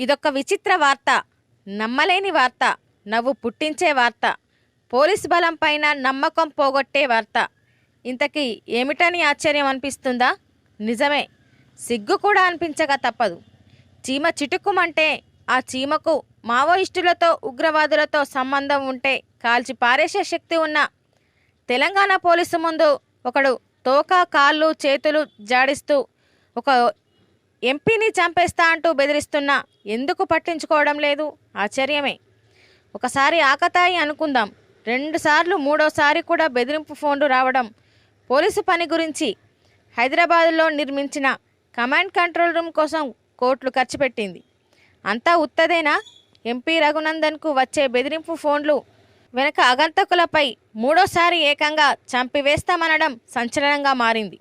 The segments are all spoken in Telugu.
ఇదొక విచిత్ర వార్త. నమ్మలేని వార్త. నవ్వు పుట్టించే వార్త. పోలీస్ బలం పైన నమ్మకం పోగొట్టే వార్త. ఇంతకీ ఏమిటని ఆశ్చర్యం అనిపిస్తుందా? నిజమే. సిగ్గు కూడా అనిపించక తప్పదు. చీమ చిటుక్కుమంటే ఆ చీమకు మావోయిస్టులతో ఉగ్రవాదులతో సంబంధం ఉంటే కాల్చి పారేసే శక్తి ఉన్న. తెలంగాణ పోలీసు ముందు ఒకడు తోక కాళ్ళు చేతులు జాడిస్తూ ఒక ఎంపీని చంపేస్తా అంటూ బెదిరిస్తున్నా ఎందుకు పట్టించుకోవడం లేదు? ఆశ్చర్యమే. ఒకసారి ఆకతాయి అనుకుందాం. రెండుసార్లు మూడోసారి కూడా బెదిరింపు ఫోన్లు రావడం. పోలీసు పని గురించి హైదరాబాదులో నిర్మించిన కమాండ్ కంట్రోల్ రూమ్ కోసం కోట్లు ఖర్చు పెట్టింది. అంతా ఉత్తదేనా? ఎంపీ రఘునందన్కు వచ్చే బెదిరింపు ఫోన్లు వెనక అగంతకులపై మూడోసారి ఏకంగా చంపివేస్తామనడం సంచలనంగా మారింది.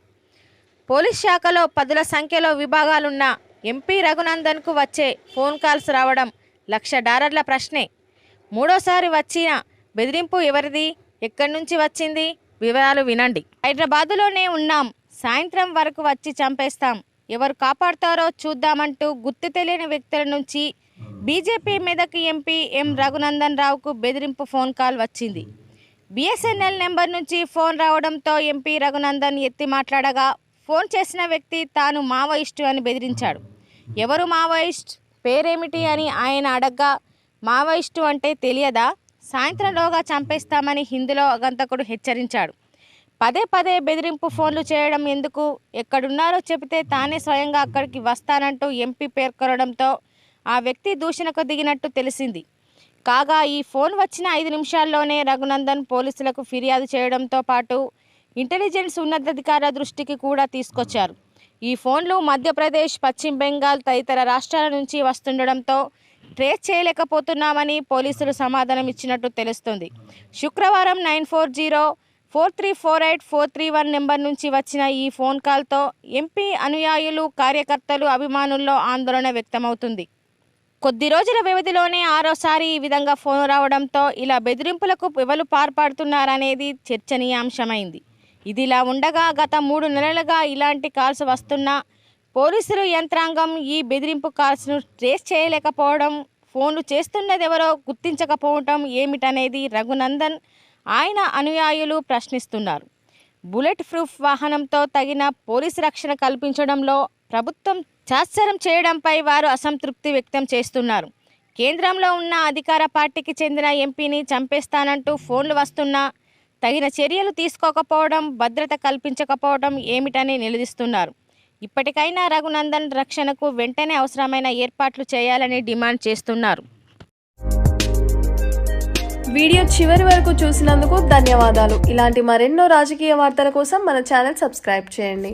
పోలీస్ శాఖలో పదుల సంఖ్యలో విభాగాలున్న ఎంపీ రఘునందన్కు వచ్చే ఫోన్ కాల్స్ రావడం లక్ష డాలర్ల ప్రశ్నే. మూడోసారి వచ్చిన బెదిరింపు ఎవరిది? ఎక్కడి నుంచి వచ్చింది? వివరాలు వినండి. హైదరాబాదులోనే ఉన్నాం. సాయంత్రం వరకు వచ్చి చంపేస్తాం. ఎవరు కాపాడుతారో చూద్దామంటూ గుర్తు తెలియని వ్యక్తుల నుంచి బీజేపీ మీదకి ఎంపీ ఎం రఘునందన్ రావుకు బెదిరింపు ఫోన్ కాల్ వచ్చింది. బిఎస్ఎన్ఎల్ నెంబర్ నుంచి ఫోన్ రావడంతో ఎంపీ రఘునందన్ ఎత్తి మాట్లాడగా ఫోన్ చేసిన వ్యక్తి తాను మావోయిస్టు అని బెదిరించాడు. ఎవరు మావోయిస్ట్? పేరేమిటి అని ఆయన అడగ్గా మావోయిస్టు అంటే తెలియదా? సాయంత్రంలోగా చంపేస్తామని హిందీలో అగంతకుడు హెచ్చరించాడు. పదే పదే బెదిరింపు ఫోన్లు చేయడం ఎందుకు? ఎక్కడున్నారో చెబితే తానే స్వయంగా అక్కడికి వస్తానంటూ ఎంపీ పేర్కొనడంతో ఆ వ్యక్తి దూషణకు దిగినట్టు తెలిసింది. కాగా ఈ ఫోన్ వచ్చిన ఐదు నిమిషాల్లోనే రఘునందన్ పోలీసులకు ఫిర్యాదు చేయడంతో పాటు ఇంటెలిజెన్స్ ఉన్నతాధికార దృష్టికి కూడా తీసుకొచ్చారు. ఈ ఫోన్లు మధ్యప్రదేశ్ పశ్చిమ బెంగాల్ తదితర రాష్ట్రాల నుంచి వస్తుండడంతో ట్రేస్ చేయలేకపోతున్నామని పోలీసులు సమాధానం ఇచ్చినట్టు తెలుస్తుంది. శుక్రవారం nine four zero four three four eight four three one number నుంచి వచ్చిన ఈ ఫోన్ కాల్తో ఎంపీ అనుయాయులు కార్యకర్తలు అభిమానుల్లో ఆందోళన వ్యక్తమవుతుంది. కొద్ది రోజుల వ్యవధిలోనే ఆరోసారి ఈ విధంగా ఫోన్ రావడంతో ఇలా బెదిరింపులకు ఎవరు పాల్పడుతున్నారనేది చర్చనీయాంశమైంది. ఇదిలా ఉండగా గత మూడు నెలలుగా ఇలాంటి కాల్స్ వస్తున్నా పోలీసులు యంత్రాంగం ఈ బెదిరింపు కాల్స్ను ట్రేస్ చేయలేకపోవడం ఫోన్లు చేస్తున్నదెవరో గుర్తించకపోవటం ఏమిటనేది రఘునందన్ ఆయన అనుయాయులు ప్రశ్నిస్తున్నారు. బుల్లెట్ ప్రూఫ్ వాహనంతో తగిన పోలీసు రక్షణ కల్పించడంలో ప్రభుత్వం చాత్సరం చేయడంపై వారు అసంతృప్తి వ్యక్తం చేస్తున్నారు. కేంద్రంలో ఉన్న అధికార పార్టీకి చెందిన ఎంపీని చంపేస్తానంటూ ఫోన్లు వస్తున్నా తగిన చర్యలు తీసుకోకపోవడం భద్రత కల్పించకపోవడం ఏమిటని నిలదీస్తున్నారు. ఇప్పటికైనా రఘునందన్ రక్షణకు వెంటనే అవసరమైన ఏర్పాట్లు చేయాలని డిమాండ్ చేస్తున్నారు. వీడియో చివరి వరకు చూసినందుకు ధన్యవాదాలు. ఇలాంటి మరెన్నో రాజకీయ వార్తల కోసం మన ఛానల్ సబ్స్క్రైబ్ చేయండి.